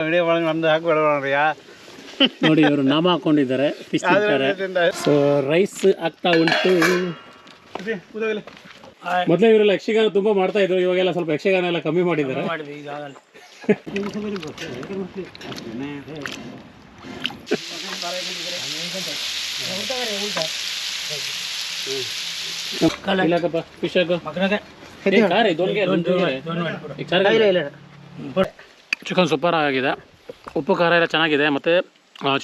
Video ಒಳಗೆ ನಮ್ದು ಹಾಕ್ಬೇಡ ಯಾ. ನೋಡಿ ಇವರು ನಾಮ ಹಾಕೊಂಡಿದ್ದಾರೆ ಫಿಶ್ ತಿಂತಾರೆ ಸೊ ರೈಸ್ ಆಗ್ತಾ ಉಂಟು. ಮೊದಲೇ ಇವರೆಲ್ಲ ಯಕ್ಷಗಾನ ತುಂಬಾ ಮಾಡ್ತಾ ಇದ್ರು ಇವಾಗೆಲ್ಲ ಸ್ವಲ್ಪ ಯಕ್ಷಗಾನ ಎಲ್ಲ ಕಮ್ಮಿ ಮಾಡಿದ್ದಾರೆ. ಫಿಶ್ ಹಾಕು. ಚಿಕನ್ ಸೂಪರ್ ಆಗಿದೆ. ಉಪ್ಪು ಖಾರ ಎಲ್ಲ ಚೆನ್ನಾಗಿದೆ. ಮತ್ತು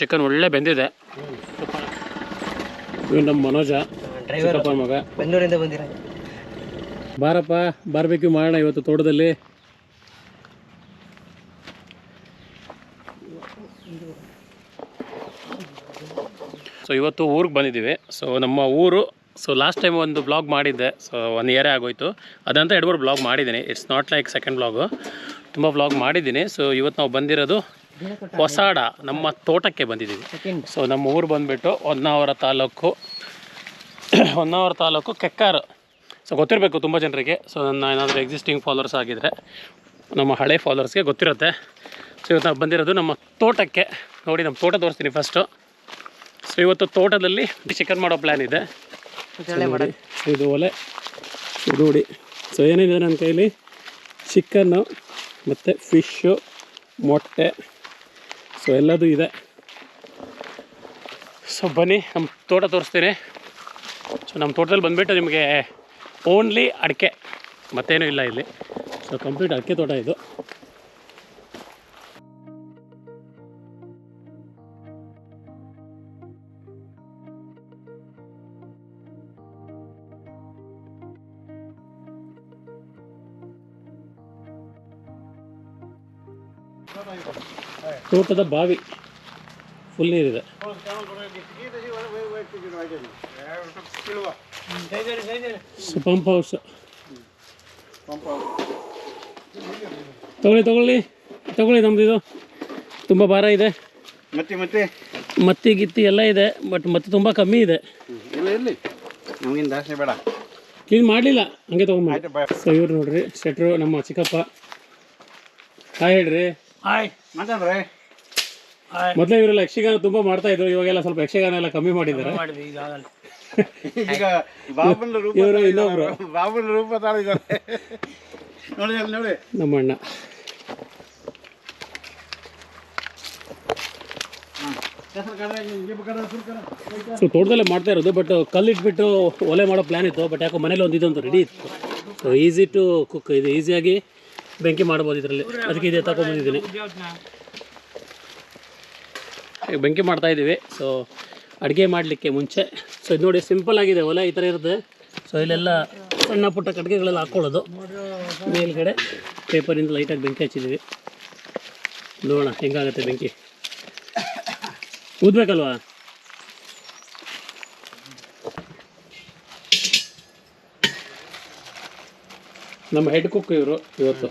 ಚಿಕನ್ ಒಳ್ಳೆ ಬೆಂದಿದೆ. ಸೂಪರ್ ನಮ್ಮ ಮನೋಜ ಡ್ರೈವರ್ ಮಗ. ಬೆಂಗಳೂರಿಂದ ಬಂದಿರ ಬಾರಪ್ಪ ಬಾರ್ಬೆಕ್ಯೂ ಮಾಡೋಣ ಇವತ್ತು ತೋಟದಲ್ಲಿ. ಸೊ ಇವತ್ತು ಊರಿಗೆ ಬಂದಿದ್ದೀವಿ. ಸೊ ನಮ್ಮ ಊರು ಸೊ ಲಾಸ್ಟ್ ಟೈಮ್ ಒಂದು ಬ್ಲಾಗ್ ಮಾಡಿದ್ದೆ. ಸೊ ಒನ್ ಇಯರೇ ಆಗೋಯ್ತು. ಅದಂತ ಎರಡು ಮೂರು ಬ್ಲಾಗ್ ಮಾಡಿದ್ದೀನಿ. It's not like second blog ತುಂಬ ಬ್ಲಾಗ್ ಮಾಡಿದ್ದೀನಿ. ಸೊ ಇವತ್ತು ನಾವು ಬಂದಿರೋದು ಹೊಸಾಡ ನಮ್ಮ ತೋಟಕ್ಕೆ ಬಂದಿದ್ದೀವಿ. ಸೊ ನಮ್ಮ ಊರು ಬಂದುಬಿಟ್ಟು ಹೊನ್ನಾವರ ತಾಲೂಕು. ಹೊನ್ನಾವರ ತಾಲೂಕು ಕೆಕ್ಕಾರು. ಸೊ ಗೊತ್ತಿರಬೇಕು ತುಂಬ ಜನರಿಗೆ. ಸೊ ನನ್ನ ಏನಾದರೂ ಎಕ್ಸಿಸ್ಟಿಂಗ್ ಫಾಲೋವರ್ಸ್ ಆಗಿದ್ದರೆ ನಮ್ಮ ಹಳೆ ಫಾಲೋವರ್ಸ್ಗೆ ಗೊತ್ತಿರುತ್ತೆ. ಸೊ ಇವತ್ತು ನಾವು ಬಂದಿರೋದು ನಮ್ಮ ತೋಟಕ್ಕೆ. ನೋಡಿ ನಮ್ಮ ತೋಟ ತೋರಿಸ್ತೀನಿ ಫಸ್ಟು ಸೊ ಇವತ್ತು ತೋಟದಲ್ಲಿ ಚಿಕನ್ ಮಾಡೋ ಪ್ಲ್ಯಾನ್ ಇದೆ. ಇದು ಒಲೆ ಇದು ಸೊ ಏನಿದೆ ನನ್ನ ಕೈಲಿ? ಚಿಕನ್ನು ಮತ್ತು ಫಿಶ್ಶು ಮೊಟ್ಟೆ. ಸೊ ಎಲ್ಲದೂ ಇದೆ. ಸೊ ಬನ್ನಿ ನಮ್ಮ ತೋಟ ತೋರಿಸ್ತೀನಿ. ಸೊ ನಮ್ಮ ತೋಟದಲ್ಲಿ ಬಂದುಬಿಟ್ಟು ನಿಮಗೆ ಓನ್ಲಿ ಅಡಿಕೆ ಮತ್ತೇನೂ ಇಲ್ಲ ಇಲ್ಲಿ. ಸೊ ಕಂಪ್ಲೀಟ್ ಅಡಿಕೆ ತೋಟ ಇದು. ತೋಟದ ಬಾವಿ. ಫುಲ್ ನೀರಿದೆ. ಸೊ ಪಂಪ್ ಹೌಸ್ ತಗೊಳ್ಳಿ ತಗೊಳ್ಳಿ ತಗೊಳ್ಳಿ ನಮ್ದು ಇದು. ತುಂಬ ಭಾರ ಇದೆ. ಮತ್ತೆ ಮತ್ತೆ? ಮತ್ತಿ ಗಿತ್ತಿ ಎಲ್ಲ ಇದೆ ಬಟ್ ಮತ್ತೆ ತುಂಬ ಕಮ್ಮಿ ಇದೆ. ಇಲ್ಲ ಇರಲಿ. ಬೇಡ. ಕ್ಲೀನ್ ಮಾಡಲಿಲ್ಲ. ಹಂಗೆ ಬಾಯ್ ಸೊ ಇವ್ರು ನೋಡ್ರಿ ಶೆಟ್ರು ನಮ್ಮ ಚಿಕ್ಕಪ್ಪ. ಹಾಯ್ ಹೇಳ್ರಿ. ಮಾತಾಡ್ರೆ. ಮೊದಲೇ ಇವರೆಲ್ಲ ಯಕ್ಷಗಾನ ತುಂಬಾ ಮಾಡ್ತಾ ಇದ್ರು ಇವಾಗೆಲ್ಲ ಸ್ವಲ್ಪ ಯಕ್ಷಗಾನ ಎಲ್ಲ ಕಮ್ಮಿ ಮಾಡಿದ್ದಾರೆ. ಈಗ ಬಾಬನ ರೂಪ ಇವರು ಇನ್ನೊಬ್ರು. ಬಾಬನ ರೂಪ ತಾಳಿದ್ದಾರೆ. ನೋಡಿ ಅಲ್ಲಿ ನೋಡಿ. ನಮ್ಮ ಅಣ್ಣ ಸೊ ತೋಟದಲ್ಲೇ ಮಾಡ್ತಾ ಇರೋದು ಬಟ್ ಕಲ್ಲಿಟ್ಬಿಟ್ಟು ಒಲೆ ಮಾಡೋ ಪ್ಲಾನ್ ಇತ್ತು ಬಟ್ ಯಾಕೋ ಮನೇಲಿ ಒಂದು ಇದೊಂದು ರೆಡಿ ಇತ್ತು. ಸೊ ಈಸಿ ಟು ಕುಕ್ ಇದು ಈಸಿಯಾಗಿ ಬೆಂಕಿ ಮಾಡ್ಬೋದು ಇದರಲ್ಲಿ. ಅದಕ್ಕೆ ಇದೆ ತಗೊಂಡ್ಬಂದಿದ್ದೀನಿ. ಬೆಂಕಿ ಮಾಡ್ತಾ ಇದ್ದೀವಿ. ಸೊ ಅಡುಗೆ ಮಾಡಲಿಕ್ಕೆ ಮುಂಚೆ ಸೊ ಇದು ನೋಡಿ ಸಿಂಪಲ್ ಆಗಿದೆ ಒಲೆ ಈ ಥರ ಇರುತ್ತೆ. ಸೊ ಇಲ್ಲೆಲ್ಲ ಸಣ್ಣ ಪುಟ್ಟ ಕಟ್ಟಿಗೆಗಳೆಲ್ಲ ಹಾಕ್ಕೊಳ್ಳೋದು ಮೇಲ್ಗಡೆ ಪೇಪರಿಂದ ಲೈಟಾಗಿ ಬೆಂಕಿ ಹಚ್ಚಿದ್ದೀವಿ. ನೋಡೋಣ, ಹೆಂಗಾಗುತ್ತೆ ಬೆಂಕಿ. ಊದ್ಬೇಕಲ್ವಾ? ನಮ್ಮ ಹೆಡ್ ಕುಕ್ ಇವರು ಇವತ್ತು.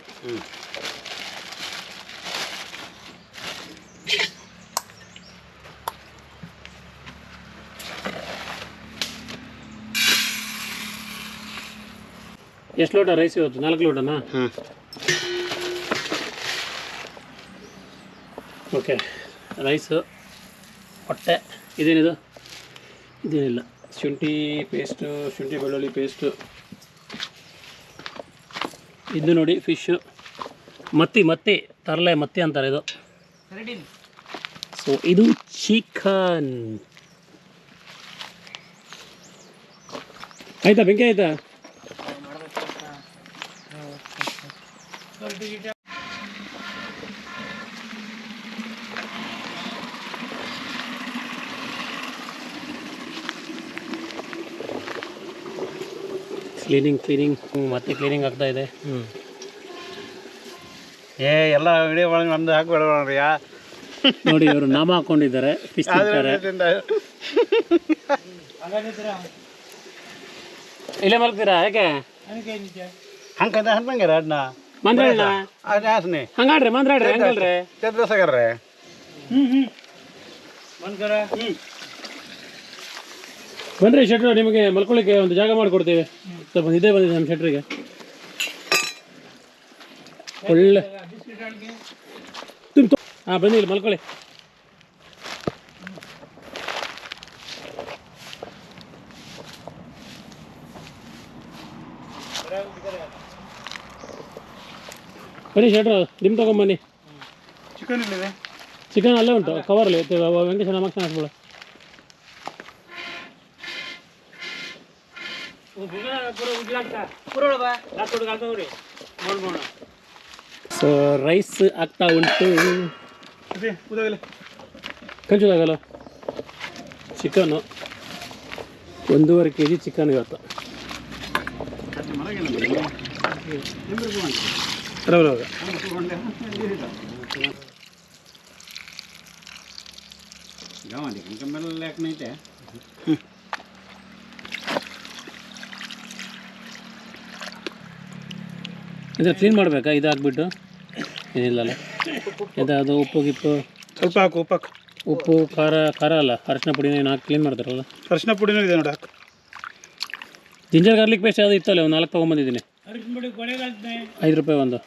ಎಷ್ಟು ಲೋಟ ರೈಸ್ ಇವತ್ತು? ನಾಲ್ಕು ಲೋಟನಾ? ಓಕೆ ರೈಸು ಹೊಟ್ಟೆ ಇದೇನಿದು? ಇದೇನಿಲ್ಲ. ಶುಂಠಿ ಪೇಸ್ಟು ಶುಂಠಿ ಬೆಳ್ಳುಳ್ಳಿ ಪೇಸ್ಟು ಇದು ನೋಡಿ ಫಿಶ್ಶು ಮತ್ತಿ ಮತ್ತಿ ತರಲೆ ಮತ್ತಿ ಅಂತಾರೆ ಇದು. ಸೊ ಇದು ಚಿಕನ್ ಆಯ್ತಾ ಬೆಂಕಿ ಆಯ್ತಾ? ಕ್ಲೀನಿಂಗ್ ಕ್ಲೀನಿಂಗ್ ಮತ್ತೆ ಕ್ಲೀನಿಂಗ್ ಆಗ್ತಾ ಇದೆ. ಹ್ಞೂ ಏ ಎಲ್ಲ ವಿಡಿಯೋ ಒಳಗೆ ನಮ್ದು ಹಾಕ್ಬೇಡ ಯಾ. ನೋಡಿ ಇವರು ನಾಮ ಹಾಕೊಂಡಿದ್ದಾರೆ ಫಿಶ್ ತಿಂತಾರೆ ಇಲ್ಲೇ ಮಲಗ್ತೀರಾ ಯಾಕೆ? ಹಂಗಂದ ಹಂಗಂಗಾರ ಅದನ್ನ ಮಂದ್ರಣ್ಣ ಅದು ಶೆಟ್ರ ಹಂಗಾಡ್ರಿ ಮಂದ್ರಾಡ್ರಿ ಹಂಗಲ್ರಿ? ಚಂದ್ರಸಗರ್ರೆ ಬನ್ರಿ ಶೆಟ್ರು ನಿಮಗೆ ಮಲ್ಕೊಳ್ಳಿಕ್ಕೆ ಒಂದು ಜಾಗ ಮಾಡಿಕೊಡ್ತೀವಿ. ಸ್ವಲ್ಪ ಇದೇ ಬಂದಿದೆ ನಮ್ಮ ಶೆಟ್ರಿಗೆ. ಒಳ್ಳೆ ತುಂಬ ಹಾಂ ಬನ್ನಿ ಇಲ್ಲಿ ಮಲ್ಕೊಳ್ಳಿ. ಬನ್ನಿ ಶೆಟ್ರು ನಿಮ್ಮ ತಗೊಂಬನ್ನಿ ಚಿಕನ್ ಇಲ್ಲಿದೆ. ಚಿಕನ್ ಅಲ್ಲೇ ಉಂಟು ಕವರ್ಲಿ ವೆಂಕಟೇಶ ನಮಕ್ ಹಾಕ್ಬಿಡು. ಸೊ ರೈಸ್ ಆಗ್ತಾ ಉಂಟು. ಕಂಚುದಾಗಲ್ಲ ಚಿಕನು ಒಂದೂವರೆ ಕೆ ಜಿ ಚಿಕನ್ ಇವತ್ತು ಐತೆ ಕ್ಲೀನ್ ಮಾಡಬೇಕಾ? ಇದು ಹಾಕ್ಬಿಟ್ಟು ಏನಿಲ್ಲಲ್ಲ. ಇದು ಅದು ಉಪ್ಪು ಗಿಪ್ಪು? ಸ್ವಲ್ಪ ಹಾಕು ಉಪ್ಪು ಹಾಕು. ಉಪ್ಪು ಖಾರ ಖಾರ ಅಲ್ಲ. ಅರಶಿನ ಪುಡಿನ ಏನು ಹಾಕಿ ಕ್ಲೀನ್ ಮಾಡ್ತಾರಲ್ಲ? ಅರಶಿನ ಪುಡಿನೂ ಇದೆ ನೋಡಿ ಹಾಕು. ಜಿಂಜರ್ ಗಾರ್ಲಿಕ್ ಪೇಸ್ಟ್ ಯಾವುದು ಇತ್ತಲ್ಲ ಒಂದು ನಾಲ್ಕು ತೊಗೊಂಬಂದಿದ್ದೀನಿ. ಐದು ರೂಪಾಯಿ ಒಂದು.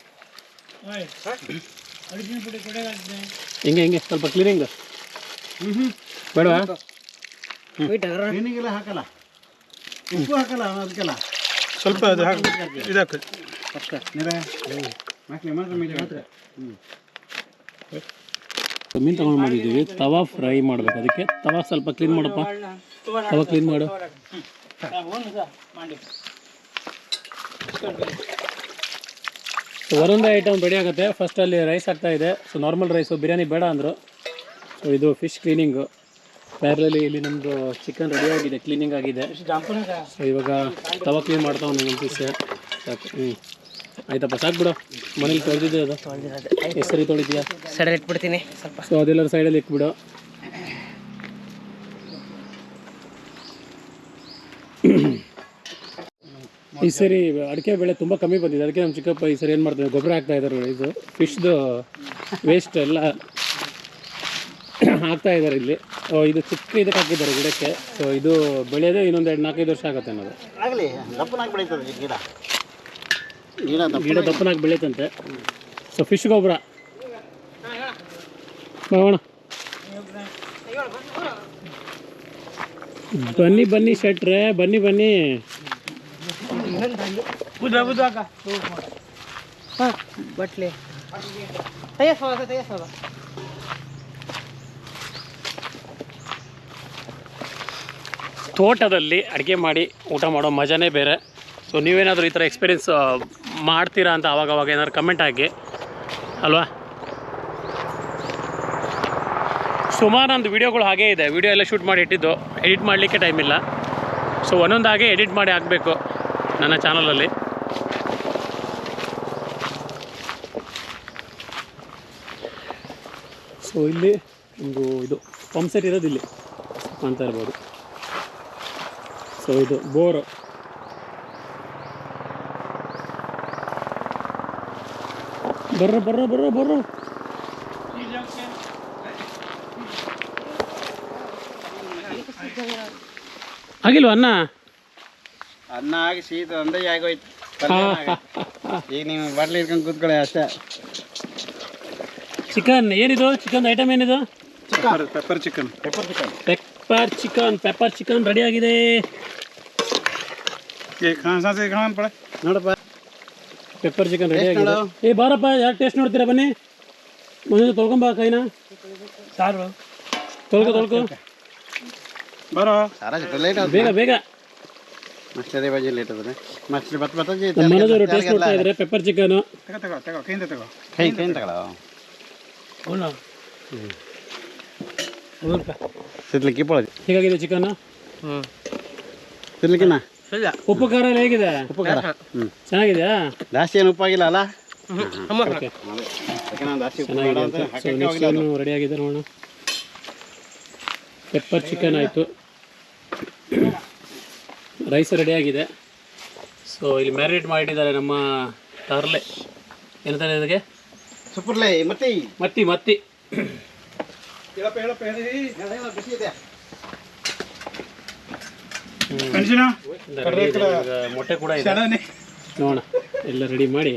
ಹಿಂಗೆ ಹಿಂಗೆ ಸ್ವಲ್ಪ ಕ್ಲೀನಿಂಗ್ ಬೇಡವಾ? ಕ್ಲೀನಿಗೆಲ್ಲ ಹಾಕಲ್ಲ? ಉಪ್ಪು ಹಾಕಲ್ಲ ಅದಕ್ಕೆಲ್ಲ? ಸ್ವಲ್ಪ ಅದು ಹಾಕಿ ಇದು ಹಾಕು. ಪಕ್ಕ ನೀರ ಹಾಕ್ಲಿ ಮಾತ್ರ ಹ್ಞೂ ಮೀನು ತಗೊಂಡು ಮಾಡಿದ್ದೀವಿ ತವಾ ಫ್ರೈ ಮಾಡಬೇಕು. ಅದಕ್ಕೆ ತವಾ ಸ್ವಲ್ಪ ಕ್ಲೀನ್ ಮಾಡಪ್ಪ. ತವಾ ಕ್ಲೀನ್ ಮಾಡು. ಸೊ ಒಂದೊಂದೇ ಐಟಮ್ ರೆಡಿ ಆಗುತ್ತೆ. ಫಸ್ಟ್ ಅಲ್ಲಿ ರೈಸ್ ಆಗ್ತಾ ಇದೆ. ಸೊ ನಾರ್ಮಲ್ ರೈಸು ಬಿರಿಯಾನಿ ಬೇಡ ಅಂದರು. ಸೊ ಇದು ಫಿಶ್ ಕ್ಲೀನಿಂಗು ಪ್ಯಾರಲಲ್ಲಿ ಇಲ್ಲಿ ನಮ್ಮದು ಚಿಕನ್ ರೆಡಿ ಆಗಿದೆ ಕ್ಲೀನಿಂಗ್ ಆಗಿದೆ. ಸೊ ಇವಾಗ ತವಾ ಕ್ಲೀನ್ ಮಾಡ್ತಾವ ನಮ್ಮ ಪೀಸ್ ಸಾಕು. ಹ್ಞೂ ಆಯ್ತಪ್ಪ ಸಾಕು ಬಿಡು. ಮನೇಲಿ ತೊಳೆದಿದ್ದೆ ಅದು. ಎಷ್ಟು ಸರಿ ತೊಳಿದ್ಯಾ? ಸೈಡಲ್ಲಿ ಇಟ್ಬಿಡ್ತೀನಿ ಸ್ವಲ್ಪ. ಸೊ ಅದೆಲ್ಲರ ಸೈಡಲ್ಲಿ ಇಟ್ಬಿಡು. ಈ ಸರಿ ಅಡಿಕೆ ಬೆಳೆ ತುಂಬ ಕಮ್ಮಿ ಬಂದಿದೆ. ಅದಕ್ಕೆ ನಮ್ಮ ಚಿಕ್ಕಪ್ಪ ಈ ಸರಿ ಏನು ಮಾಡ್ತಾರೆ ಗೊಬ್ಬರ ಹಾಕ್ತಾ ಇದ್ದಾರೆ ಇದು. ಫಿಶ್ದು ವೇಸ್ಟ್ ಎಲ್ಲ ಹಾಕ್ತಾ ಇದ್ದಾರೆ ಇಲ್ಲಿ. ಸೊ ಇದು ಚಿಕ್ಕ ಇದಕ್ಕೆ ಹಾಕಿದ್ದಾರೆ ಗಿಡಕ್ಕೆ. ಸೊ ಇದು ಬೆಳೆಯೋದೇ ಇನ್ನೊಂದು ಎರಡು ನಾಲ್ಕೈದು ವರ್ಷ ಆಗುತ್ತೆ ಅನ್ನೋದು. ಆಗಲಿ ದಪ್ಪನಾಗಿ ಬೆಳೀತದೆ ಗಿಡ. ಗಿಡ ದಪ್ಪ ಗಿಡ ದಪ್ಪನಾಗಿ ಬೆಳೀತಂತೆ. ಸೊ ಫಿಶ್ ಗೊಬ್ಬರ. ಮಾಡೋಣ ಬನ್ನಿ ಬನ್ನಿ ಶೆಟ್ರೆ ಬನ್ನಿ ಬನ್ನಿ. ಹಾಂ ಬಟ್ಲಿ. ತಯಸವ ತಯಸವ ತೋಟದಲ್ಲಿ ಅಡುಗೆ ಮಾಡಿ ಊಟ ಮಾಡೋ ಮಜಾನೇ ಬೇರೆ. ಸೊ ನೀವೇನಾದರೂ ಈ ಥರ ಎಕ್ಸ್ಪೀರಿಯೆನ್ಸ್ ಮಾಡ್ತೀರಾ ಅಂತ ಅವಾಗ ಅವಾಗ ಏನಾದ್ರು ಕಮೆಂಟ್ ಹಾಕಿ. ಅಲ್ವಾ? ಸುಮಾರು ನಂದು ವೀಡಿಯೋಗಳು ಹಾಗೇ ಇದೆ. ವೀಡಿಯೋ ಎಲ್ಲ ಶೂಟ್ ಮಾಡಿ ಇಟ್ಟಿದ್ದು. ಎಡಿಟ್ ಮಾಡಲಿಕ್ಕೆ ಟೈಮ್ ಇಲ್ಲ. ಸೊ ಒಂದೊಂದಾಗೆ ಎಡಿಟ್ ಮಾಡಿ ಹಾಕಬೇಕು. ನನ್ನ ಚಾನಲಲ್ಲಿ. ಸೊ, ಇಲ್ಲಿ ಒಂದು ಇದು ಪಂಪ್ ಸೆಟ್ ಇರೋದು ಇಲ್ಲಿ. ಕಾಣ್ತಾ ಇರ್ಬೋದು ಸೊ, ಇದು ಬೋರು. ಬರ್ರ ಬರ್ರ ಬರ್ರ ಬರ್ರ. ಆಗಿಲ್ವ ಅನ್ನ ಅನ್ನ ಆಗಿ ಶೀತ ಒಂದೇ ಆಗೋಯ್ತು. ಈಗ ನೀವು ಬರ್ಲಿ ಇಟ್ಕೊಂಡು ಕೂತ್ಕೊಳ್ಳಿ ಅಷ್ಟೇ. ಚಿಕನ್ ಏನಿದು? ಚಿಕನ್ ಐಟಮ್ ಏನಿದು? Pepper chicken pepper chicken pepper chicken pepper chicken ready ಆಗಿದೆ. ನೋಡಪ್ಪ. ಪೆಪ್ಪರ್ ಚಿಕನ್ ರೆಡಿ ಆಗಿದೆ. ಏ ಬಾರಪ್ಪ ಯಾರು ಟೇಸ್ಟ್ ನೋಡ್ತೀರಾ ಬನ್ನಿ? ಮುಂದೆ ತೊಳ್ಕೊಂಬ ಕೈನ. ಸಾರು. ತೊಳ್ಕೊ ತೊಳ್ಕೊ. ಬರೋ. ಬೇಗ ಬೇಗ. ಮಸ್ಲದೆ ಬಜ್ಜಿ ಲೇಟ್ ಅದನ್ನ ಮಸ್ಲಿ ಬತ್ತ ಬತ್ತ ಜಿ ನಮ್ಮನೆದು ಟೇಸ್ಟ್ ಮಾಡ್ತಾ ಇದ್ರೆ ಪೆಪ್ಪರ್ ಚಿಕನ್ ತಗೋ ತಗೋ ತಗೋ ಕೈಂದ ತಗೋ. ಕೈ ಕೈಯಿಂದ ತಗೋ. ಓನ ಓನಕ ಸಿದ್ಲಕ್ಕೆ ಪಳ ಹೀಗಾಗಿದೆ ಚಿಕನ್ ಹ್ಮ್. ಸಿದ್ಲಕ್ಕೆ ನಾ ಸರಿ. ಉಪ್ಪು ಖಾರ ಎಲ್ಲ ಹೇಗಿದೆ? ಉಪ್ಪು ಖಾರ. ಚೆನ್ನಾಗಿದೆಯಾ? ಜಾಸ್ತಿ ಏನು ಉಪ್ಪಾಗಿಲ್ಲ ಅಲ್ಲ? ರೆಡಿ ಆಗಿದೆ ನೋಡಿ ಪೆಪ್ಪರ್ ಚಿಕನ್ ಆಯ್ತು. ರೈಸ್ ರೆಡಿ ಆಗಿದೆ. ಸೊ ಇಲ್ಲಿ ಮ್ಯಾರಿನೇಟ್ ಮಾಡಿಟ್ಟಿದ್ದಾರೆ ನಮ್ಮ ತರ್ಲೆ ಏನಂತಾರೆ ಇದಕ್ಕೆ ಸುಪ್ಪರ್ಲೆ ಮತ್ತಿ? ಮತ್ತಿ ಮತ್ತಿ. ಮೊಟ್ಟೆ ಕೂಡ ಇದೆ. ನೋಡೋಣ ಎಲ್ಲ ರೆಡಿ ಮಾಡಿ.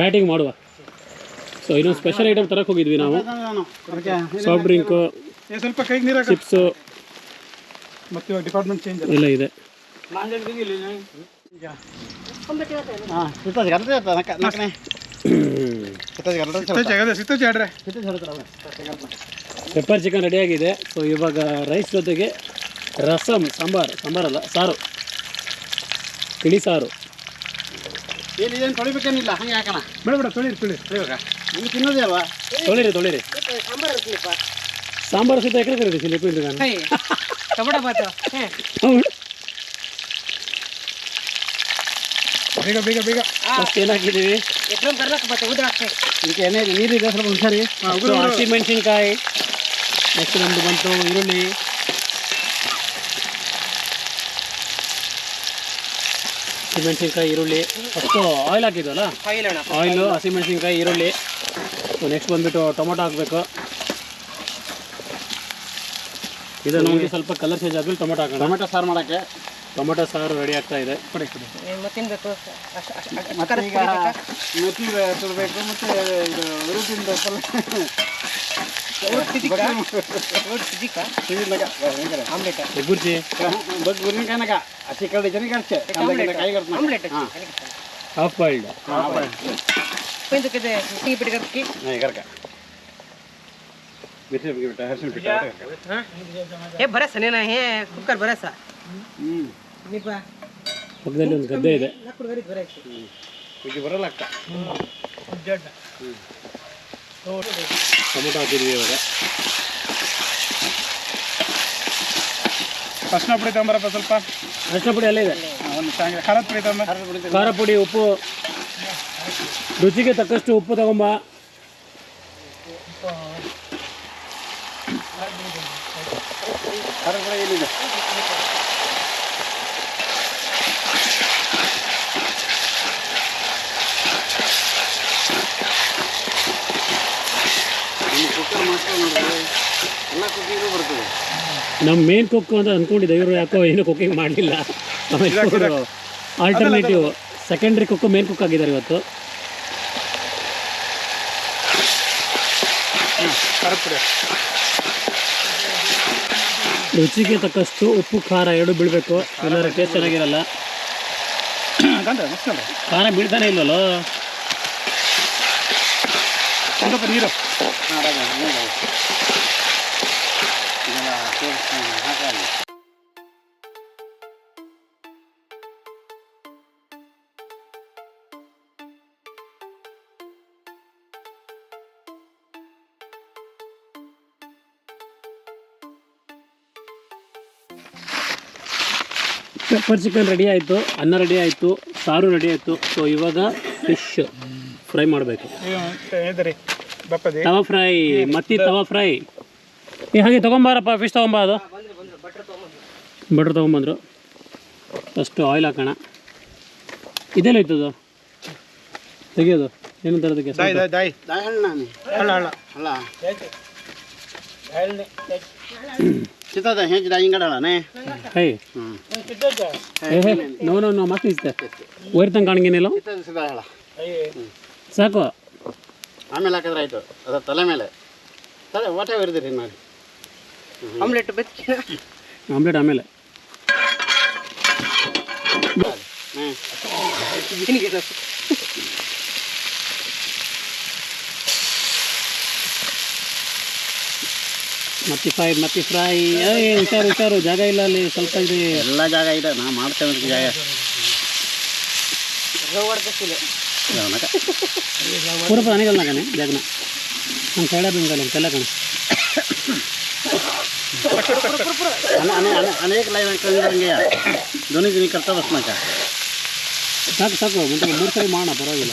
ಬ್ಯಾಟಿಂಗ್ ಮಾಡುವ. ಸೊ ಇನ್ನೊಂದು ಸ್ಪೆಷಲ್ ಐಟಮ್ ತರಕ್ಕೆ ಹೋಗಿದ್ವಿ ನಾವು. ಸಾಫ್ಟ್ ಡ್ರಿಂಕು ಸ್ವಲ್ಪ ಕೈಗೆ ನೀರು ಹಾಕ. ಚಿಪ್ಸು ಮತ್ತೆ ಡಿಪಾರ್ಟ್ಮೆಂಟ್ ಚೇಂಜ್ ಎಲ್ಲ ಇದೆ. ಪೆಪ್ಪರ್ ಚಿಕನ್ ರೆಡಿಯಾಗಿದೆ ಸೊ ಇವಾಗ ರೈಸ್ ಜೊತೆಗೆ ರಸಮ್ ಸಾಂಬಾರ್ ಸಾಂಬಾರಲ್ಲ ಸಾರು. ತಿಳಿ ಸಾರು. ಏನು ಇದೇನು ತೊಳಿಬೇಕೇನಿಲ್ಲ ಹಂಗೆ ಹಾಕೋಣ. ಬೇಡ ಬೇಡ ತೊಳಿರಿ ತೊಳಿರಿ. ತೊಳಿಬೇಕಾ? ನಿಮ್ಗೆ ತಿನ್ನೋದೇ ಅಲ್ವಾ? ತೊಳಿರಿ ತೊಳಿರಿ. ಸಾಂಬಾರು ಸಾಂಬಾರು ಸಹಿತ ಎಕರೆ ಹೇ ಟೊಮೊಟೊ ಬಾತು ಹೇ ಬೇಗ ಬೇಗ ಬೇಗ. ಫಸ್ಟ್ ಏನಾಕಿದ್ದೀವಿ ಹಾಕ್ತೆ ಇದಕ್ಕೆ ಎಣ್ಣೆ ನೀರಿದೆ ಸ್ವಲ್ಪ ಹುಷಾರಿ. ಹಸಿ ಮೆಣಸಿನ್ಕಾಯಿ ನೆಕ್ಸ್ಟ್ ನಮ್ಮದು ಬಂತು ಈರುಳ್ಳಿ. ಹಸಿಮೆಣಸಿನ್ಕಾಯಿ ಈರುಳ್ಳಿ. ಫಸ್ಟು ಆಯಿಲ್ ಹಾಕಿದ್ವಲ್ಲ? ಆಯಿಲ್ ಅಣ್ಣ ಆಯಿಲು ಹಸಿಮೆಣಸಿನ್ಕಾಯಿ ಈರುಳ್ಳಿ. ನೆಕ್ಸ್ಟ್ ಬಂದ್ಬಿಟ್ಟು ಟೊಮೊಟೊ ಹಾಕಬೇಕು. ಇದು ನಮಗೆ ಸ್ವಲ್ಪ ಕಲರ್ ಚೇಂಜ್ ಆದ್ಮೇಲೆ ಟೊಮೊಟೊ ಹಾಕೋಣ. ಟೊಮೆಟೊ ಸಾರು ಮಾಡೋಕ್ಕೆ. ಟೊಮೊಟೊ ಸಾರು ರೆಡಿ ಆಗ್ತಾ ಇದೆ. ಕೊಡಿ ಕೊಡಿ. ಮತ್ತೇನು ಬೇಕು ಮತ್ತೆ ಈಗ ಮೆತ್ತಿ ಸುಡಬೇಕು ಮತ್ತು ಇದು ಆಮ್ಲೆಟ್? ಹಸಿ ಕರಡಿ ಜನಕ್ಕೆ ಅಷ್ಟೇ ಕಾಯಿ ಆಮ್ಲೆಟ್? ಹಾಫ್ ಬಾಯ್ಲ್ಡ್ ಪೈಂದಕ್ಕಿದೆ ಸಿಹಿ ಪಿಟಿಗರ್ಕಿ ಕರ್ಕ. ಹೇ? ಕುಕ್ಕರ್ ಬರಸ. ಹ್ಞೂ ನಿಪ್ಪ. ಪಕ್ಕದಲ್ಲಿ ಒಂದು ಗದ್ದೆ ಇದೆ. ಬರಲ್ಲ ಅಕ್ಕ. ಟೊಮೊಟೊ ಹಾಕಿದ್ವಿ ಇವಾಗ. ಅರ್ಶಿನ ಪುಡಿ ತಗೊಂಬರಪ್ಪ ಸ್ವಲ್ಪ. ಅರಿಶಿನ ಪುಡಿ ಅಲ್ಲೇ ಇದೆ. ಒಂದು ಖಾರದ ಪುಡಿ ತಗೊಂಬ. ಖಾರ ಪುಡಿ ಉಪ್ಪು. ರುಚಿಗೆ ತಕ್ಕಷ್ಟು ಉಪ್ಪು ತಗೊಂಬ. ಏನಿದೆ ನಿಮ್ಮ ಮೇನ್ ಕೊಕ್ಕು ಅಂತ ಅಂದ್ಕೊಂಡಿದ್ದೆ ಇವರು ಯಾಕೋ ಏನು ಕುಕ್ಕಿಂಗ್ ಮಾಡಲಿಲ್ಲ. Alternative secondary cook main cook ಆಗಿದ್ದಾರೆ ಇವತ್ತು. ರುಚಿಗೆ ತಕ್ಕಷ್ಟು ಉಪ್ಪು ಖಾರ ಎರಡು ಬೀಳಬೇಕು. ಎಲ್ಲರ ಟೇಸ್ಟ್ ಚೆನ್ನಾಗಿರಲ್ಲ. ಖಾರ ಬೀಳ್ತಾನೆ ಇಲ್ಲಲ್ಲ ನೀರು. ಪೆಪ್ಪರ್ ಚಿಕನ್ ರೆಡಿ ಆಯಿತು ಅನ್ನ ರೆಡಿ ಆಯಿತು ಸಾರು ರೆಡಿ ಆಯಿತು. ಸೊ ಇವಾಗ ಫಿಶ್ ಫ್ರೈ ಮಾಡಬೇಕು. ತವಾ ಫ್ರೈ ಮತ್ತಿ ತವಾ ಫ್ರೈ ಏ ಹಾಗೆ ತೊಗೊಂಬಾರಪ್ಪ ಫಿಶ್ ತೊಗೊಂಬ ಅದು ಬಟ್ರ್ ತೊಗೊಂಬಂದ್ರು. ಫಸ್ಟು ಆಯಿಲ್ ಹಾಕೋಣ. ಇದೆಲ್ಲ ಇತ್ತದು ತೆಗಿಯೋದು? ಏನು ತರೋದಕ್ಕೆ ದಾಯ್ ದಾಯ್ ದಾಯ್ ದಾಯಿ ಹಣ್ಣು ನಾನು ಹಳ್ಳ ಹಳ್ಳ ಅಲ್ಲ ಸಿಗ್ತದೆ ಹೆಂಚು ದಾಯಿ ಹಿಂಗಡಲ್ಲನೇ ಹೇ ಹ್ಞೂ ಹೇ. ನೋ ನೋ ನೋ ಮಸ್ತ್ ಇಸ್ತೆ ಕಾಣಂಗೇನಿಲ್ಲ ಸಿಗ್ತದೆ ಸಿಗ್ತದೆ ಹೇಳ. ಸಾಕು. ಆಮೇಲೆ ಹಾಕಿದ್ರೆ ಆಯಿತು. ಅದರ ತಲೆ ಮೇಲೆ. ತಲೆ ಓಟೆ ಇರ್ದಿರಿ ನೋಡಿ. ಆಮ್ಲೆಟ್ ಬೆಚ್ಚ. ಆಮ್ಲೆಟ್ ಆಮೇಲೆ. ಹ್ಞೂ ಮತ್ತಿ ಫ್ರೈ ಮತ್ತಿ ಫ್ರೈ ಏ ಹುಷಾರು ಹುಷಾರು. ಜಾಗ ಇಲ್ಲ ಅಲ್ಲಿ ಸ್ವಲ್ಪ ಇದೆ ಎಲ್ಲ ಜಾಗ ಇದೆ ನಾ ಮಾಡ್ತೇವೆ ಅಂತ ಜಾಗ. ಪೂರ್ವ ಅನಿಗಲ್ ಪೂರಪ್ಪ ನನಗಲ್ಲ ಕಣೆ ಜಾಗನ. ನಮ್ಮ ಸೈಡ ಬೆಂಗಲ್ಲ ಅಂತೆಲ್ಲ ಕಣೆ. ಅನೆ ಅನೆ ಅನೆ ಅನೇಕ ಲೈವ್ ಕಂಡಿರಂಗೆ ಧ್ವನಿ ಧ್ವನಿ ಕರ್ತಾ ಬಸ್ನಾಕ ಸಾಕು ಸಾಕು. ಮತ್ತೆ ಮೂರು ಸರಿ ಮಾಡೋಣ ಪರವಾಗಿಲ್ಲ.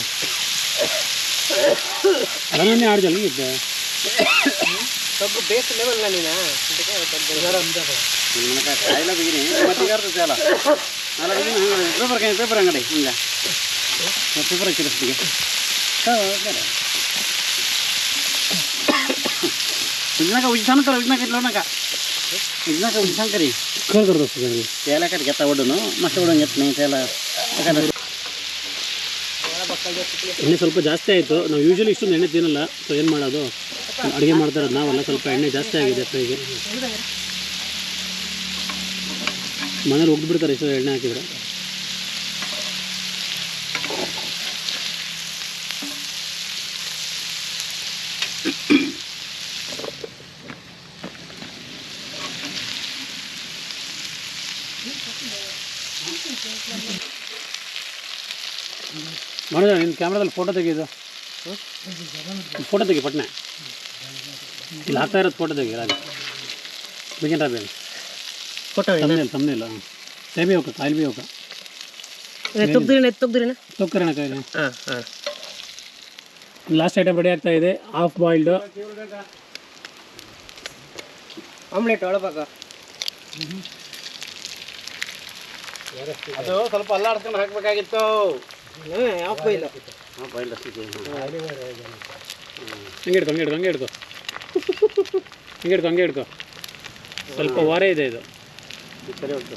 ಅದನ್ನೇ ಆಡ್ದಲ್ಲಿ ಇದ್ದೆ. ಸ್ವಲ್ಪ ಬೇಸ್ ಲೆವೆಲ್ ನೀನ ನಿಮ್ಮನಕ ಕಾಯಿಲೆ ಬಿಗಿನಿ ಮತ್ತೆ ಈಗ ಇರ್ತೈತೆ ಅಲ್ಲ? ಅಲ್ಲ ಬಿಗಿನಿ ಹಂಗೆ ಪೇಪರ್ ಕೈ ಪೇಪರ್ ಅಂಗಡಿ ಹಿಂಗೆ. ಪೇಪರ್ ಉಜ್ನಾಕ ಉಜ್ನಾಕ ಉಜ್ನಾಕ ಕರ್ ತೇಲ ಕಟ್ ಗೆತ್ತ ಒಡ್ಡುನು ಮತ್ತೆ ನೀ ತೇಲ. ಎಣ್ಣೆ ಸ್ವಲ್ಪ ಜಾಸ್ತಿ ಆಯಿತು. ನಾವು ಯೂಶಲಿ ಇಷ್ಟೊಂದು ಎಣ್ಣೆ ತಿನ್ನಲ್ಲ. ಸೊ ಏನು ಮಾಡೋದು? ಅಡುಗೆ ಮಾಡ್ತಾರೆ ನಾವೆಲ್ಲ ಸ್ವಲ್ಪ ಎಣ್ಣೆ ಜಾಸ್ತಿ ಆಗಿದೆ ಫ್ರೈಗೆ ಮನೇಲಿ ಹೋಗ್ಬಿಡ್ತಾರೆ ಇಷ್ಟು ಎಣ್ಣೆ ಹಾಕಿದ್ರೆ. ಮಾಡೋಣ ನಿನ್ನ ಕ್ಯಾಮ್ರಾದಲ್ಲಿ ಫೋಟೋ ತೆಗೆಯೋದು. ಫೋಟೋ ತೆಗಿ ಪಟ್ನೆ. ಇಲ್ಲಿ ಹಾಕ್ತಾ ಇರೋದು ಫೋಟೋ ತೆಗಿ ರಾಜ ಬಿಗಿನ್ ರಾಬಿ ಫೋಟೋ ಇಲ್ಲ ತಮ್ಮನೇಲ ಸೇಬಿ ಹೋಗ ಕಾಯಿಲ್ ಬಿ ಹೋಗ. ತುಗ್ದ್ರಿನ ತುಗ್ದ್ರಿನ ತೊಕ್ಕರಣ ಕಾಯಿಲೆ ಹಾಂ ಹಾಂ. ಲಾಸ್ಟ್ ಐಟಮ್ ರೆಡಿ ಆಗ್ತಾ ಇದೆ ಹಾಫ್ ಬಾಯ್ಲ್ಡು ಆಮ್ಲೆಟ್ ಒಳಬೇಕು ಅದು ಸ್ವಲ್ಪ ಅಲ್ಲಾಡ್ಸ್ಕೊಂಡು ಹಾಕ್ಬೇಕಾಗಿತ್ತು. ಹಾಫ್ ಬಾಯ್ಲ್ ಹಾಫ್ ಬಾಯ್ಲ್ ಹಂಗೆ ಹಿಡ್ದು ಹಂಗೆ ಹಿಡ್ದು ಹಂಗೆ ಹಿಡ್ಕೊ. ಹಂಗೆ ಹಿಡ್ಕೊ ಹಂಗೆ ಹಿಡ್ಕೊ. ಸ್ವಲ್ಪ ವಾರ ಇದೆ ಇದು. ಸರಿ ಹೋಗ್ತದೆ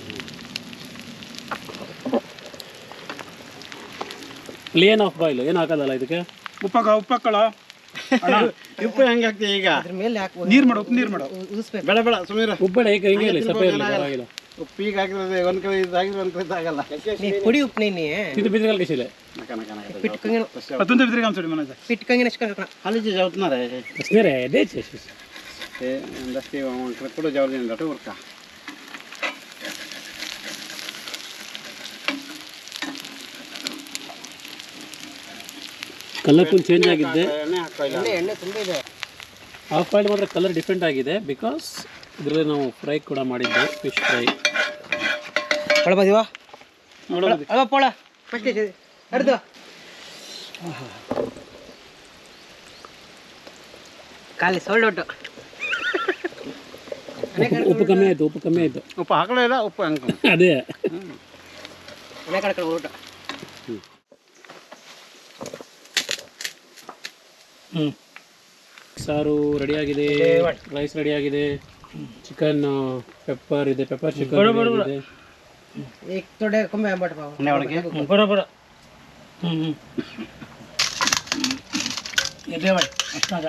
ಪ್ಲೇನ್ ಆಫ್ ಬಾಯ್ಲು ಏನು ಹಾಕೋದಲ್ಲ ಇದಕ್ಕೆ? ಉಪ್ಪಕ್ಕ ಉಪ್ಪಕ್ಕಳ. ಉಪ್ಪು ಹೆಂಗೆ ಹಾಕ್ತೀವಿ ಈಗ? ಅದ್ರ ಮೇಲೆ ಹಾಕಿ ನೀರು ಮಾಡು ಉಪ್ಪು ನೀರು ಮಾಡು. ಉದಿಸ್ಬೇಕು ಬೇಡ ಬೇಡ ಸುಮೀರ ಈಗ ಹಿಂಗೆ ಇರಲಿ ಸ್ವಲ್ಪ ಇರಲಿ ಪರವಾಗಿಲ್ಲ. ಉಪ್ಪು ಈಗ ಹಾಕಿದ್ರೆ ಒಂದು ಕಡೆ ಇದಾಗಿದ್ರೆ ಒಂದು ಕಡೆ ಇದಾಗಲ್ಲ. ನೀ ಪುಡಿ ಉಪ್ಪು ನೀನು ಇದು ಕಿಸಿಲೆ ಪಿಟ್ಕಂಗಿನ ಹಾಲಿಜಿ ಜವತ್ನಾರೆ. ಕೂಡ ಜವರ್ದಿನ ದಟ್ಟು ಉರ್ಕ ಕಲರ್ ಫುಲ್ ಚೇಂಜ್ ಆಗಿದೆ. ಹಾಫ್ ಬಾಯ್ಲ್ ಮಾತ್ರ ಕಲರ್ ಡಿಫ್ರೆಂಟ್ ಆಗಿದೆ ಬಿಕಾಸ್ ಇದರಲ್ಲಿ ನಾವು ಫ್ರೈ ಕೂಡ ಮಾಡಿದ್ದೆ ಫಿಶ್ ಫ್ರೈ ಕಾಲಿ ಖಾಲಿ ಸೊಳ್ಳೊಟ್ಟು ಉಪ್ಪು ಕಮ್ಮಿ ಆಯಿತು ಉಪ್ಪು ಕಮ್ಮಿ ಆಯಿತು ಉಪ್ಪು ಹಾಕಲೇ ಇಲ್ಲ ಉಪ್ಪು ಹಂಗೆ ಅದೇ ಕಡೆ ಊಟ. ಹ್ಞೂ ಸಾರು ರೆಡಿಯಾಗಿದೆ. ರೈಸ್ ರೆಡಿಯಾಗಿದೆ. ಚಿಕನ್ ಪೆಪ್ಪರ್ ಇದೆ ಪೆಪ್ಪರ್ ಚಿಕನ್ ಇದೆ ಬರೋಬರ ಹ್ಞೂ ಹ್ಞೂ ಕುಂತ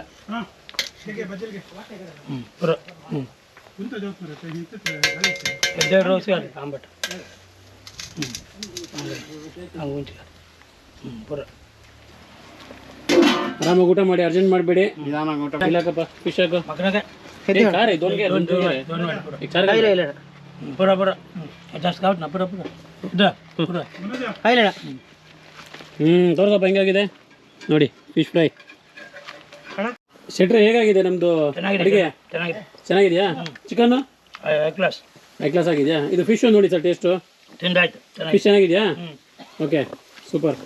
ಜೋತ್ಪುರ ಬರೋ ಆರಾಮಾಗಿ ಊಟ ಮಾಡಿ ಅರ್ಜೆಂಟ್ ಮಾಡಬೇಡಿ. ನಿಧಾನ ಇಲ್ಲಕಪ್ಪ ದೊನ್ಗೆ, ಜಾಸ್ತಿ ಬರೋ ಇಲ್ಲ ಹ್ಞೂ ತೋರ್ಸಪ್ಪ ಹೆಂಗಾಗಿದೆ? ನೋಡಿ ಫಿಶ್ ಫ್ರೈ ಶೆಟ್ರೆ ಹೇಗಾಗಿದೆ ನಮ್ಮದು ಅಡುಗೆ? ಚೆನ್ನಾಗಿದೆ. ಚೆನ್ನಾಗಿದೆಯಾ? ಚಿಕನ್ ಕ್ಲಾಸ್ ಹೈ ಕ್ಲಾಸ್ ಆಗಿದೆಯಾ? ಇದು ಫಿಶ್ ನೋಡಿ ಸರ್ ಟೇಸ್ಟು ತಿಂದಾಯ್ತು ಫಿಶ್ ಚೆನ್ನಾಗಿದೆಯಾ? ಓಕೆ ಸೂಪರ್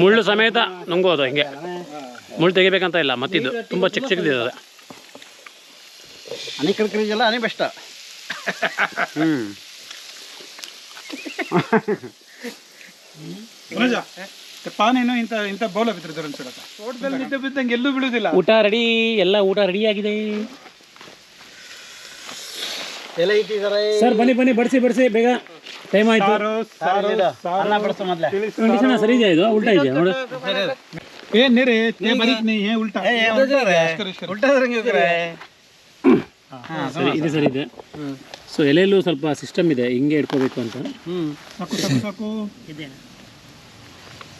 ಮುಳ್ಳು ಸಮೇತ ನುಂಗೋದು ಹಿಂಗೆ. ಮುಳ್ಳು ತೆಗಿಬೇಕಂತ ಇಲ್ಲ ಮತ್ತಿದ್ದು ತುಂಬ ಚಿಕ್ಕ ಚಿಕ್ಕದಿದೆ ಅದು ಹನಿ ಕರ್ಕರಿಗೆಲ್ಲ ಹನಿ ಬೆಸ್ಟ್ ಹ್ಞೂ ಮನೋಜ ಪಾನೇನು ಇಂಥ ಇಂಥ ಬೌಲ ಬಿದ್ದಿರ್ತಾರೆ ಅನ್ಸುಡತ್ತ ತೋಟದಲ್ಲಿ ಬಿದ್ದ ಬಿದ್ದಂಗೆ ಎಲ್ಲೂ ಬೀಳುದಿಲ್ಲ. ಊಟ ರೆಡಿ ಎಲ್ಲ ಊಟ ರೆಡಿ ಆಗಿದೆ ಇಟ್ಟಿದ್ದಾರೆ. ಸರ್ ಬನ್ನಿ ಬನ್ನಿ ಬಡಿಸಿ ಬಡಿಸಿ ಬೇಗ ಟೈಮ್ ಆಯ್ತು. ಸಾರು ಸಾರು ಅನ್ನ ಬಡಿಸು ಮೊದಲೇ. ಕಂಡೀಷನ್ ಸರಿ ಇದೆಯಾ ಇದು? ಉಲ್ಟಾ ಇದೆಯಾ? ನೋಡು. ಏ ನೀರೇ ತೇ ಬರೀಕ್ ನೀ ಏ ಉಲ್ಟಾ. ಸರಿ ಇದೆ ಸರಿ ಇದೆ. ಸೊ ಎಲೆಯಲ್ಲೂ ಸ್ವಲ್ಪ ಸಿಸ್ಟಮ್ ಇದೆ ಹಿಂಗೆ ಇಟ್ಕೋಬೇಕು ಅಂತ. ಸಾಕು ಸಾಕು ಸಾಕು.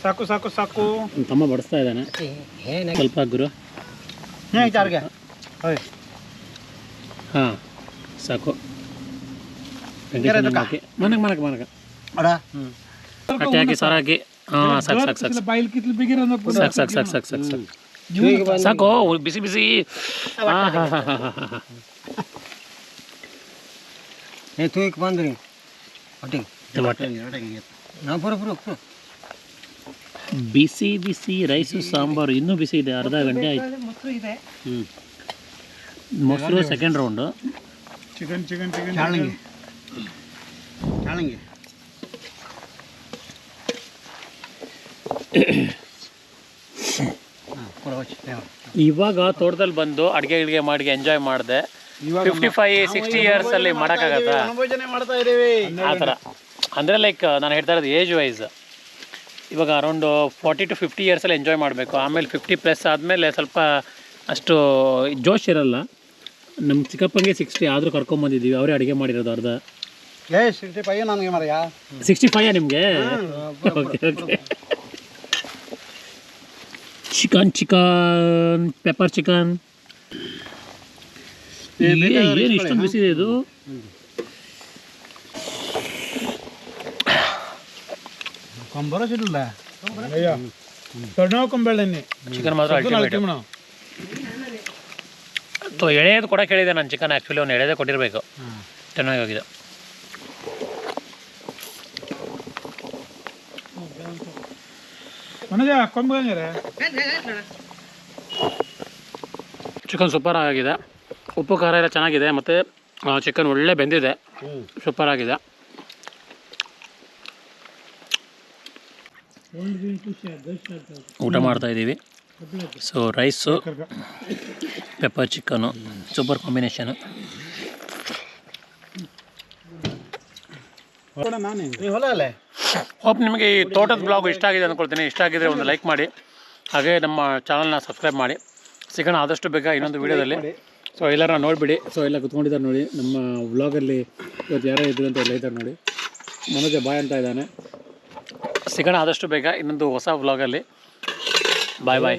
ಸಾಕು ಸಾಕು ಸಾಕು. ನಮ್ಮ ತಮ್ಮ ಬಡಿಸ್ತಾ ಇದ್ದಾನೆ. ಏನ ಸ್ವಲ್ಪ ಗುರು. ಹಾಂ ಸಾಕು. ಮನಕ್ಕೆ ಮನಕ್ಕೆ ಅಡ? ಕಟ್ಟಿ ಹಾಕಿ ಸಾರು ಹಾಕಿ ಹಾಂ ಸಾಕು ಸಾಕು ಸಾಕು ಸಾಕು. ಸಾಕು ಸಾಕು ಸಾಕು ಸಾಕು ಸಾಕು ಸಾಕು. ಬಿಸಿ ಬಿಸಿ. ಹಾಂ ಹಾಂ ಹಾಂ ಹಾಂ ಹಾಂ. ಏ ತೂಕ್ ಬಂದ್ರಿ. ಒಟ್ಟಿಗೆ ಪುರ ಪುರ ಪುರ ಬಿಸಿ ಬಿಸಿ ರೈಸು ಸಾಂಬಾರು ಇನ್ನೂ ಬಿಸಿ ಇದೆ ಅರ್ಧ ಗಂಟೆ ಆಯ್ತು. ಮೊಸರು ಇದೆ. ಹ್ಞೂ ಮೊಸರು second round chicken chicken chicken ಚಾಳಂಗಿ. ಚಾಳಂಗಿ. ಇವಾಗ ತೋಟದಲ್ಲಿ ಬಂದು ಅಡುಗೆ ಗಿಡಿಗೆ ಮಾಡಿ ಎಂಜಾಯ್ ಮಾಡಿದೆ. ಫಿಫ್ಟಿ ಫೈವ್ ಸಿಕ್ಸ್ಟಿ ಇಯರ್ಸಲ್ಲಿ ಮಾಡೋಕ್ಕಾಗತ್ತಾ ಮಾಡಕ್ಕಾಗತ್ತ? ಮಾಡ್ತಾ ಆ ಥರ. ಅಂದರೆ ಲೈಕ್ ನಾನು ಹೇಳ್ತಾ ಇರೋದು ಏಜ್ ವೈಸ್ ಇವಾಗ ಅರೌಂಡ್ ಫಾರ್ಟಿ ಟು ಫಿಫ್ಟಿ ಇಯರ್ಸಲ್ಲಿ ಎಂಜಾಯ್ ಮಾಡಬೇಕು. ಆಮೇಲೆ ಫಿಫ್ಟಿ ಪ್ಲಸ್ ಆದಮೇಲೆ ಸ್ವಲ್ಪ ಅಷ್ಟು ಜೋಶ್ ಇರಲ್ಲ. ನಮ್ಮ ಚಿಕ್ಕಪ್ಪಂಗೆ ಸಿಕ್ಸ್ಟಿ ಆದರೂ ಕರ್ಕೊಂಬಂದಿದ್ದೀವಿ ಅವರೇ ಅಡುಗೆ ಮಾಡಿರೋದು ಅರ್ಧ. ಏ ಸಿಕ್ಸ್ಟಿ ಫೈವ್ ನನಗೆ ಸಿಕ್ಸ್ಟಿ ಫೈಯ ನಿಮಗೆ? Okay okay chicken chicken pepper chicken ಏನು ಇಷ್ಟೊಂದು ಬಿಸಿದೆ ಇದು ಕಂಬರ ಚಿಕನ್ ಮಾತ್ರ ಸೊ ಎಳೆದು ಕೊಡಕ್ಕೆ ಹೇಳಿದೆ ನಾನು ಚಿಕನ್ ಆ್ಯಕ್ಚುಲಿ ಅವ್ನು ಎಳೆದೇ ಕೊಟ್ಟಿರಬೇಕು. ಚೆನ್ನಾಗಿ ಹೋಗಿದೆ. ಚಿಕನ್ ಸೂಪರ್ ಆಗಿದೆ. ಉಪ್ಪು ಖಾರ ಎಲ್ಲ ಚೆನ್ನಾಗಿದೆ ಮತ್ತು ಚಿಕನ್ ಒಳ್ಳೆ ಬೆಂದಿದೆ. ಸೂಪರ್ ಆಗಿದೆ. ಊಟ ಮಾಡ್ತಾ ಇದ್ದೀವಿ. So rice pepper chicken super combination hope ನಿಮಗೆ ಈ ತೋಟದ ಬ್ಲಾಗ್ ಇಷ್ಟ ಆಗಿದೆ ಅಂದ್ಕೊಳ್ತೀನಿ ಇಷ್ಟ ಆಗಿದ್ರೆ ಒಂದು ಲೈಕ್ ಮಾಡಿ. ಹಾಗೆ ನಮ್ಮ ಚಾನಲ್ನ ಸಬ್ಸ್ಕ್ರೈಬ್ ಮಾಡಿ. ಸಿಗೋಣ ಆದಷ್ಟು ಬೇಗ ಇನ್ನೊಂದು ವೀಡಿಯೋದಲ್ಲಿ ಸೊ ಎಲ್ಲರ ನೋಡಿಬಿಡಿ. ಸೊ ಎಲ್ಲ ಕುತ್ಕೊಂಡಿದ್ದಾರೆ ನೋಡಿ. ನಮ್ಮ ವ್ಲಾಗಲ್ಲಿ ಇವತ್ತು ಯಾರೋ ಇದ್ರು ಅಂತ ಎಲ್ಲ ಇದ್ದಾರೆ ನೋಡಿ. ಮನೋಜ ಬಾಯ್ ಅಂತ ಇದ್ದಾನೆ. ಸಿಗೋಣ ಆದಷ್ಟು ಬೇಗ ಇನ್ನೊಂದು ಹೊಸ ವ್ಲಾಗಲ್ಲಿ. ಬಾಯ್ ಬಾಯ್